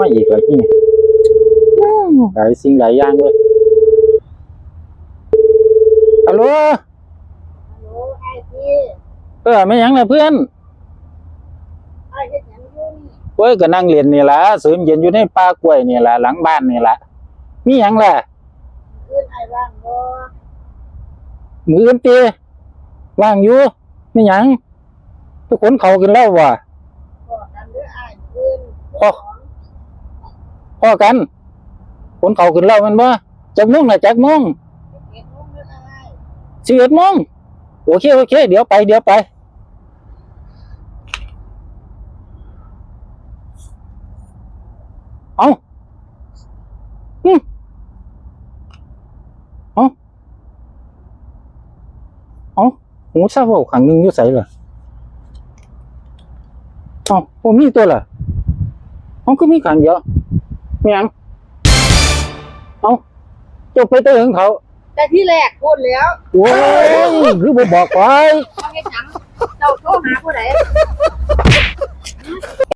มาอีกแล้วที่นี่หลายสิ่งหลายอย่างเลยฮัลโหลฮัลโหลไอ้พี่เออไม่หยังนะเพื่อนไอ้เฮ็ดหยังอยู่นี่เว้ยก็นั่งเรียนนี่ล่ะสืมเย็นอยู่ในป่ากล้วยนี่ล่ะหลังบ้านนี่ล่ะมีหยังล่ะคืนไอ้ว่างบ่มืออื่นตีว่างอยู่ไม่หยังทุกคนเขากินเหล้าว่ะบอกกันเด้อไอ้คืนอ๋อ พ่อกันคนเขากินเล้ามันบ่จักโมงน่ะจักมุ้งเด้อไอ้สิบเอ็ดโมงโอเคโอเค เดี๋ยวไปเดี๋ยวไปเอาอืมเอาเอาหูซาเว่าขังหนึงอยู่ใส่เหรอเอาผมมีตัวเหรอเอาก็มีขังเยอะ มีหยังเอาจบไปเตอของเขาแต่ที่แรกพูดแล้วโอ้ยคือบ่บอกไว้ว่าเฮ็ดหยังเจ้าโทรหาผู้ใด